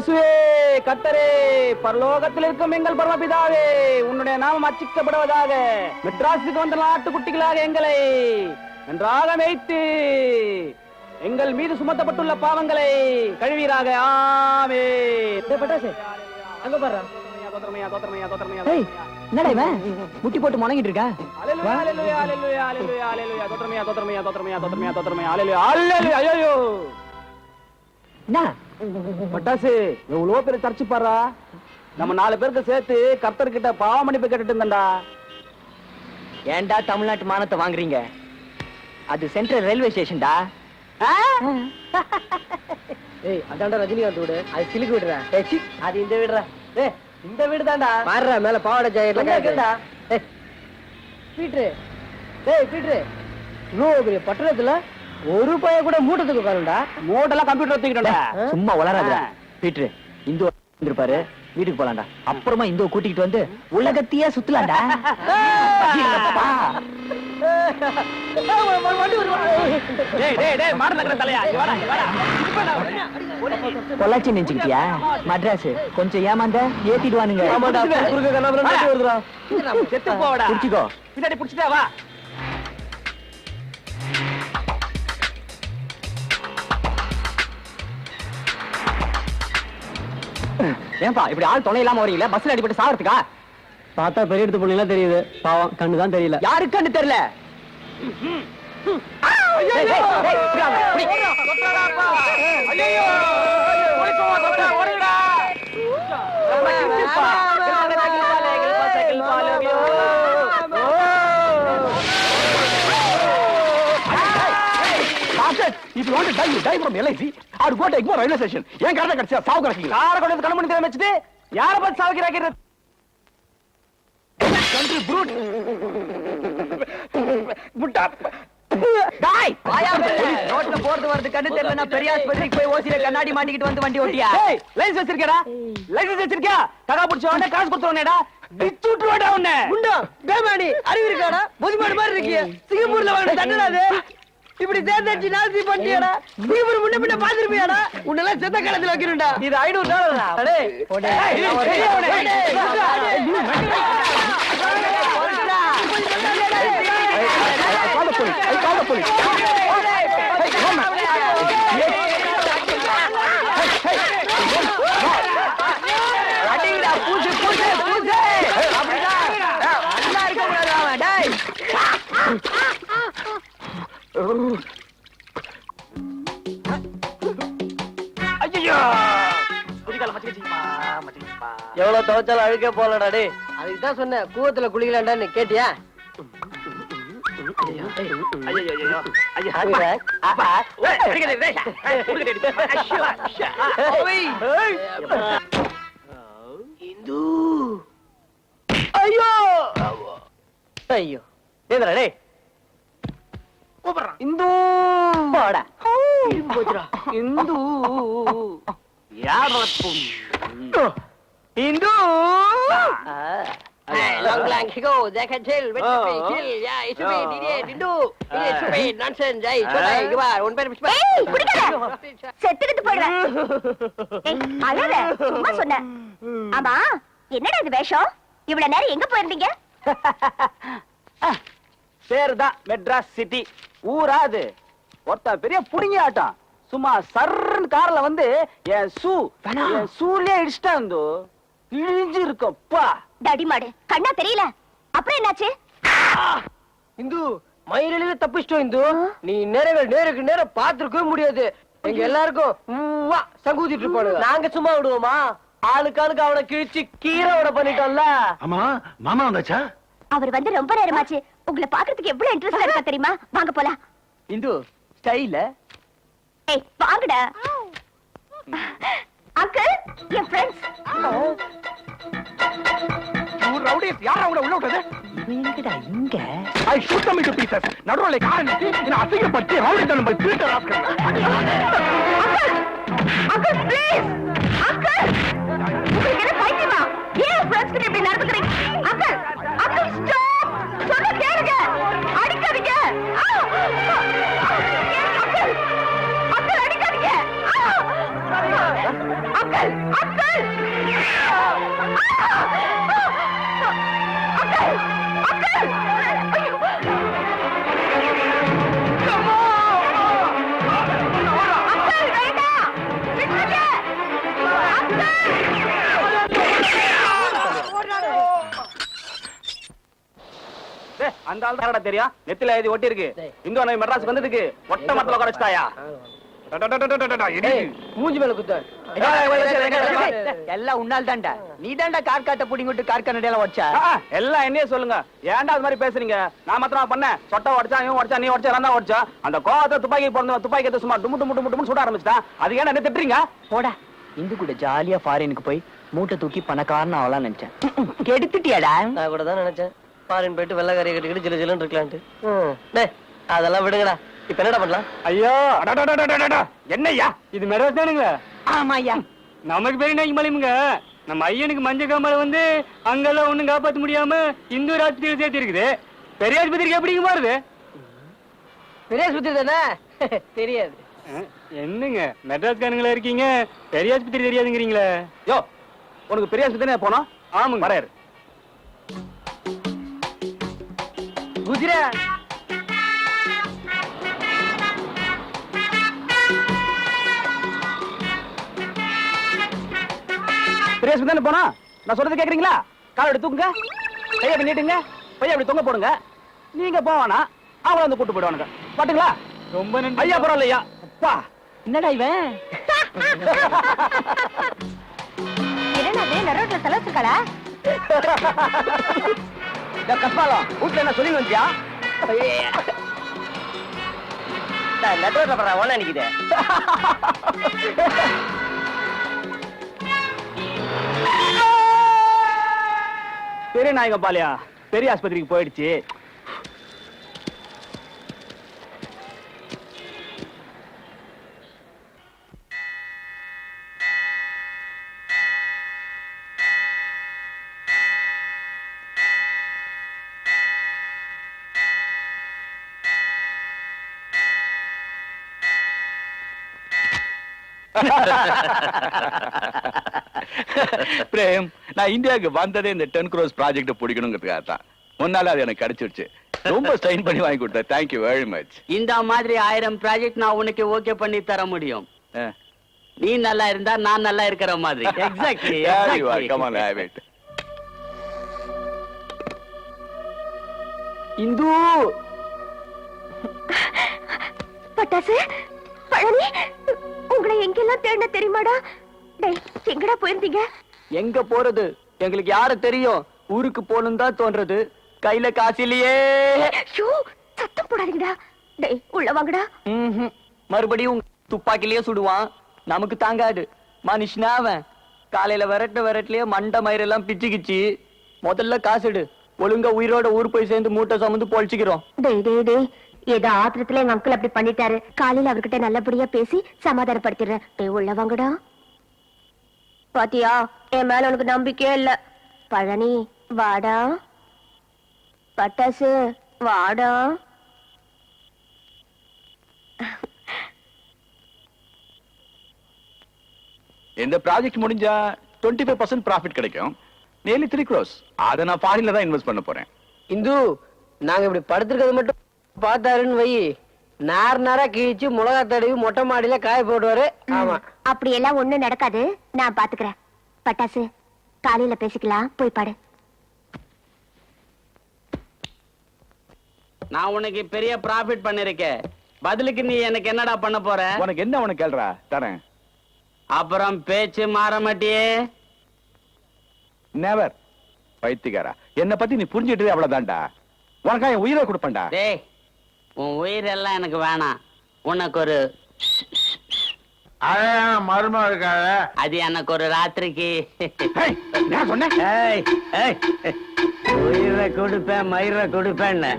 இயேசுவே கத்தரே பரலோகத்தில் இருக்கும் எங்கள் பரமபிதாவே உன்னுடைய நாமம் அச்சிக்கப்படுவதாக மெட்ராஸுக்கு வந்த நாட்டுக்குட்டிகளாக எங்களை நன்றாக வைத்து எங்கள் மீது சுமத்தப்பட்டுள்ள பாவங்களை கழுவீராக. ஆமே பட்டாசு அங்க பாரு. முட்டி போட்டு முணங்கிட்டு இருக்கா? என்ன? பட்டாசு எவ்வளவு பேர் சர்ச்சு பாடுறா நம்ம நாலு பேருக்கு சேர்த்து கர்த்தர் கிட்ட பாவ மன்னிப்பு கேட்டுட்டு இருந்தேன்டா. ஏன்டா தமிழ்நாட்டு மானத்தை வாங்குறீங்க? அது சென்ட்ரல் ரயில்வே ஸ்டேஷன்டா. ஏய் அதான்டா ரஜினிகாந்த் வீடு. அது சிலுக்கு விடுற. ஏய், சீ, அது இந்த வீடுடா. ஏய் இந்த வீடு தான்டா மாறுறா மேல பாவாடை ஜாக்கெட்ல கேட்டா ஏய். பீட்ரு. ஏய் பீட்ரு. இவ்வளோ பெரிய பட்டணத்துல ஒரு பைய கூட மூட்டத்துக்கு உட்காருண்டா மோட்டெல்லாம் கம்ப்யூட்டர் தூக்கிட்டோம்டா. சும்மா வளராத. பீட்ரு இந்து வந்திருப்பாரு. வீட்டுக்கு போலாம்டா. அப்புறமா இந்து கூட்டிக்கிட்டு வந்து உலகத்தையே சுத்தலாம்டா. பொள்ளாச்சி நினைச்சுக்கிட்டியா? மட்ராஸ் கொஞ்சம் ஏமாந்த ஏத்திடுவானுங்க பின்னாடி புடிச்சிட்டா வா. ஏன்பா இப்படி ஆள் துணை இல்லாம வரீங்களா பஸ்ல அடிபட்டு சாவறதுக்கா பார்த்தா பெரிய எடுத்து பொண்ணுலாம் தெரியுது. பாவம் கண்ணு தான் தெரியல? தெரியல இப்படி வாங்க, இப்படி. ஐயோ If you want to die, you die from LIC or go to Egmore railway station. ஏன் கரெக்டா கிடைச்சா சாவு கிடைக்கீங்களா கார கொண்டு கண்ணு பண்ணி வச்சுட்டு யார பார்த்து சாவுக்கிறாங்க கண்ட்ரி ப்ரூட் முட்டா டாய் வாயா. ரோட்ல போறது வரது கண்ணு தெரியலனா பெரிய ஆஸ்பத்திரிக்கு போய் ஓசில கண்ணாடி மாட்டிக்கிட்டு வந்து வண்டி ஓட்டியா ஏய் லைசன்ஸ் வச்சிருக்கடா லைசன்ஸ் வச்சிருக்கியா? ககா புடிச்ச உடனே காசு கொடுத்துறேடா விட்டுருவாடா உன்னை. உண்டா பேமானி அறிவு இருக்காடா? பொதுமாடு மாதிரி இருக்கிய. சிங்கப்பூர்ல வாங்க அது. இப்படி சேர்ந்தடிச்சு நாசி பண்ணியாடா சிங்கப்பூர் முன்ன பின்ன பாத்துருப்பியாடா உன்னெல்லாம் செத்த காலத்துல வைக்கிறேன்டா இது ஐநூறு டாலரா? அடே call துவைச்சாலும் அழுக்கே போலடா டே அதுக்கு தான் சொன்னேன் கூவத்துல குளிக்கலாம்டான்னு. கேட்டியா? இந்து. ஐயோ. ஐயோ. ஏதா டே கூப்பிடுறான். இந்து. போடா. போச்சுடா. Hindu யாரப்பும் Hindu Long lang ago, they can tell when to be kill. Yeah, it's me, Oh. Didier, Dindu. Didier, stupid, nonsense. Hey, சொல்றேன், இங்க வா, உன் பேர் பிடிச்சு ஏய், குடிக்காத. செத்துக்கிட்டு போயிடுவேன் ஏய், அழாத. சும்மா சொன்னேன் ஆமா என்னடா இது வேஷம்? இவ்வளவு நேரம் எங்க போயிருந்தீங்க? பேர் தான் மெட்ராஸ் சிட்டி. ஊராது ஒருத்த பெரிய புடுங்கி ஆட்டம் சும்மா சர்ன்னு கார்ல வந்து என் ஷூ என் ஷூலயே இடிச்சிட்டான் இந்து. இழிஞ்சு இருக்கும்ப்பா டாடி மாடு கண்ணா தெரியல. அப்புறம் என்னாச்சு? இந்து மயிரில தப்பிச்சிட்டோம் இந்து. நீ நேரங்கள் நேருக்கு நேரம் பார்த்திருக்கவே முடியாது. எங்க எல்லாருக்கும் உவ்வா, சங்கூதிட்டு இருப்பானுங்க. நாங்க சும்மா விடுவோமா? ஆளுக்கு ஆளுக்கு அவனை கிழிச்சு கீரை விட பண்ணிட்டோம்ல. ஆமா மாமா வந்தாச்சா? அவர் வந்து ரொம்ப நேரமாச்சு. உங்களை பாக்குறதுக்கு எவ்வளவு இன்ட்ரெஸ்டா இருக்கா தெரியுமா? வாங்க போலாம். இந்து ஸ்டைல ஏய் வாங்கடா. அங்கிள் என் ஃப்ரெண்ட்ஸ் ஊர் ரவுடிஸ் யாரா உங்களை உள்ள விட்டது? எங்கடா இங்க? I shoot them into pieces நடுவுல காரை நிறுத்தி என்ன அசிங்கப்படுத்தி ரவுடி தனம் போய் Peter Oscar uncle please uncle. அந்த ஆள் தானடா தெரியும்? நெத்தில எழுதி ஒட்டி இருக்கு இந்து மெட்ராஸ் வந்துருக்கு. ஒட்ட மரத்துல குறைச்சிட்டாயா மூஞ்சி மேல குத்த. எல்லாம் உன்னால் தான்டா. நீ தான்டா கார் காட்ட புடிங்க விட்டு கார் கண்ணடையில வச்சா எல்லாம் என்னையே சொல்லுங்க. ஏன்டா அது மாதிரி பேசுறீங்க? நான் மாத்திரம் பண்ணேன். சொட்டை உடச்சா இவன் உடச்சா நீ உடச்சா நான் உடச்சா அந்த கோவத்தை துப்பாக்கி பிறந்த துப்பாக்கி எடுத்து சும்மா டுமு டுமு டுமு டுமு சுட ஆரம்பிச்சிட்டான் அது ஏன் என்ன திட்டுறீங்க? போடா. இந்து கூட ஜாலியா ஃபாரினுக்கு போய் மூட்டை தூக்கி பணக்காரன் ஆகலாம் நினைச்சேன். கெடுத்துட்டியாடா. நான் கூட தான் நினைச்சேன். ஃபாரின் போயிட்டு வெள்ளக்காரியை கட்டிக்கிட்டு ஜிலு ஜிலுன்னு இருக்கலான்ட்டு. அதெல்லாம் விடுங்கடா. இப்ப என்னடா பண்ணலாம்? ஐயோ என்னய்யா? இது மெட்ராஸ் தானுங்களா? ஆமா ஐயா நமக்கு பெரிய நாய்க்கு மலைமுங்க நம்ம ஐயனுக்கு மஞ்ச காமலை வந்து அங்கெல்லாம் ஒண்ணும் காப்பாத்த முடியாம இந்து ஆஸ்பத்திரி சேர்த்து இருக்குது. பெரிய ஆஸ்பத்திரிக்கு எப்படிங்க மாறுது பெரிய சுத்தி தானே? தெரியாது. என்னங்க? மெட்ராஸ்காரங்களா இருக்கீங்க? பெரிய ஆஸ்பத்திரி தெரியாதுங்கிறீங்களே? யோ உனக்கு பெரிய ஆஸ்பத்திரி போனோம்? ஆமாங்க. வரையறு குதிரை. ஆஸ்பத்திரி தானே போனோம் நான் சொல்றது கேக்குறீங்களா? கால் எடுத்து தூக்குங்க. கையை அப்படி நீட்டுங்க. பையன் அப்படி தொங்க போடுங்க. நீங்க போவானா அவங்கள வந்து கூட்டு போயிடுவானுங்க. பாட்டுங்களா ரொம்ப நன்றி. ஐயா பரவாயில்லையா? அப்பா. என்னடா இவன்? என்னடா நரோட்ல இந்த கஸ்மாலம் வீட்டுல என்ன சொல்லி வந்தியா? பண்ற ஒண்ணா நிக்குது. பெரிய நாயக பாலியா பெரிய ஆஸ்பத்திரிக்கு போயிடுச்சு. பிரேம் நான் இந்தியாவுக்கு வந்ததே இந்த டென் க்ரோஸ் ப்ராஜெக்ட் பிடிக்கணுங்கிறதுக்காக தான் முன்னால அது எனக்கு கிடைச்சிருச்சு. ரொம்ப ஸ்ட்ரெயின் பண்ணி வாங்கி கொடுத்தேன் தேங்க்யூ வெரி மச் இந்த மாதிரி ஆயிரம் ப்ராஜெக்ட் நான் உனக்கு ஓகே பண்ணி தர முடியும். நீ நல்லா இருந்தா நான் நல்லா இருக்கிற மாதிரி. Exactly it Hindu! பட்டாசு பழனி உங்களை எங்கெல்லாம் தேடின தெரியுமாடா? எங்கடா போயிருந்தீங்க? எங்க போறது? எங்களுக்கு யாரு தெரியும்? ஊருக்கு போகணும் தான் தோன்றது. கையில காசு இல்லையே. சத்தம் போடாதீங்கடா. டேய் உள்ள வாங்கடா. மறுபடியும் துப்பாக்கிலேயே சுடுவான். நமக்கு தாங்காது. மனுஷனா அவன். காலையில விரட்ட விரட்டலையே மண்டை மயிரெல்லாம் பிச்சுக்கிச்சு. முதல்ல காசுடு ஒழுங்கா உயிரோட ஊர் போய் சேர்ந்து மூட்டை சுமந்து பொழிச்சுக்கிறோம். டேய் டேய் டேய். ஏதோ ஆத்திரத்துல எங்க அங்கிள் அப்படி பண்ணிட்டாரு. காலையில அவர்கிட்ட நல்லபடியா பேசி சமாதானப்படுத்திடுறேன். டேய் உள்ள வாங்கடா. பாத்தியா என் மேல உனக்கு நம்பிக்கையே இல்ல. பழனி வாடா. பட்டாசு வாடா. இந்த ப்ராஜெக்ட் முடிஞ்சா டுவெண்ட்டி ஃபைவ் பர்சன்ட் ப்ராஃபிட் கிடைக்கும். நியர்லி த்ரீ க்ரோஸ் அதை நான் ஃபாரின்ல தான் இன்வெஸ்ட் பண்ண போறேன். இந்து நாங்க இப்படி படுத்திருக்கிறது மட்டும் பார்த்தாருன்னு வை. நார் நாரா கிழிச்சு மிளகா தடவி மொட்டை மாடியில காய போடுவாரு. ஆமா. அப்படி எல்லாம் ஒண்ணும் நடக்காது. நான் பாத்துக்கிறேன். பட்டாசு காலையில பேசிக்கலாம். போய் பாடு. நான் உனக்கு பெரிய ப்ராஃபிட் பண்ணிருக்கேன். பதிலுக்கு நீ எனக்கு என்னடா பண்ண போற? உனக்கு என்ன உனக்கு கேள்றா? தரேன் அப்புறம் பேச்சு மாற மாட்டியே. நெவர் பைத்தியக்காரா. என்ன பத்தி நீ புரிஞ்சுட்டு அவ்வளவுதான்டா. உனக்கா என் உயிரை கொடுப்பேன்டா. டேய் உன் உயிரெல்லாம் எனக்கு வேணாம். உனக்கு ஒரு அதான் மருமகளுக்காக அது எனக்கு ஒரு ராத்திரிக்கு. ஏய், நான் சொன்னேன். ஏய், ஏய். உயிரை கொடுப்பேன் மயிரை கொடுப்பேன்னு.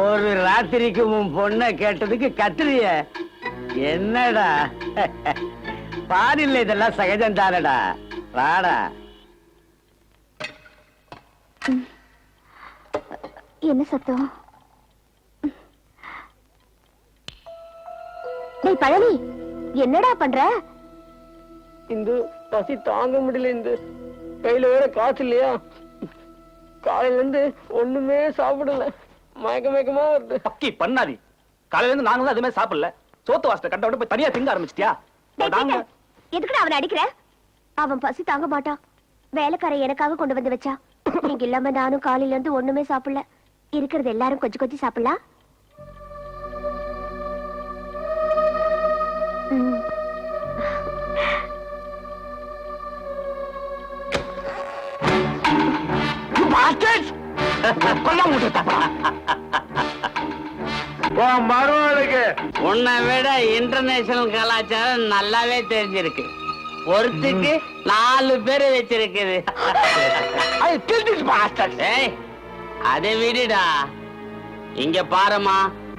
ஒரு ராத்திரிக்கு உன் பொண்ணை கேட்டதுக்கு கத்துறிய என்னடா? பாரில்ல இதெல்லாம் சகஜம் தானடா வாடா என்ன சத்தம்? டேய் பழனி என்னடா பண்ற? இந்து பசி தாங்க முடியல இந்த. கையில வேற காசு இல்லையா? காலையில இருந்து ஒண்ணுமே சாப்பிடல. மயக்க மயக்கமா வருது. பக்கி பண்ணாதி. காலையில இருந்து நாங்களும் எதுவுமே சாப்பிடல. சோத்து வாசத்தை கட்ட விட்டு போய் தனியா திங்க ஆரம்பிச்சிட்டியா? டேய், நாங்க எதுக்குடா அவனை அடிக்கிற? அவன் பசி தாங்க மாட்டான். வேலைக்கார எனக்காக கொண்டு வந்து வச்சா. நீங்க இல்லாம நானும் காலையில இருந்து ஒண்ணுமே சாப்பிடல. இருக்கிறது எல்லாரும் கொஞ்சம் கொஞ்சம் சாப்பிடலாம். உன் மருமகளுக்கு. உன்னை விட இன்டர்நேஷனல் கலாச்சாரம் நல்லாவே தெரிஞ்சிருக்கு. ஒருத்துக்கு நாலு பேர் வச்சிருக்குது. ஏய் அதை விடுடா. இங்க பாருமா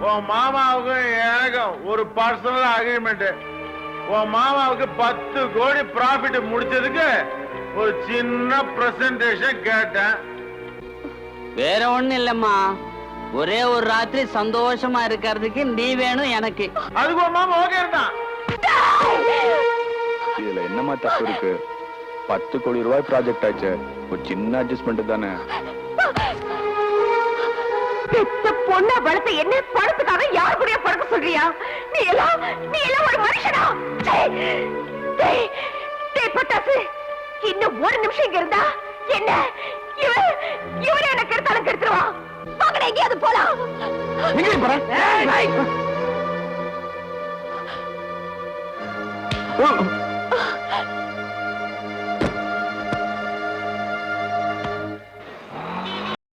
உன் மாமாவுக்கும் எனக்கும் ஒரு பர்சனல் அக்ரிமெண்ட் உன் மாமாவுக்கு பத்து கோடி ப்ராஃபிட் முடிச்சதுக்கு ஒரு சின்ன பிரசன்டேஷன் கேட்டேன். வேற ஒண்ணும் இல்லம்மா. ஒரே ஒரு ராத்திரி சந்தோஷமா இருக்கிறதுக்கு நீ வேணும் எனக்கு. அதுக்கு உன் மாமா ஓகே இருந்தான் இதுல என்னமா தப்பு இருக்கு? பத்து கோடி ரூபாய் ப்ராஜெக்ட் ஆச்சு. ஒரு சின்ன அட்ஜஸ்ட்மெண்ட் தானே. பெத்த பொண்ணா வளர்த்த என்ன பணத்துக்காக யார் கூடய பழக்க சொல்றியா? நீ எல்லாம் நீ எல்லாம் ஒரு மனுஷனா? டேய், டேய், டேய் பட்டாசு! இன்னும் ஒரு நிமிஷம் இங்க இருந்தா என்ன? இவன் எனக்கு எடுத்தாலும் கெடுத்துருவான். வாங்கடா எங்கேயாவது போலாம். ஏய், ஏய்.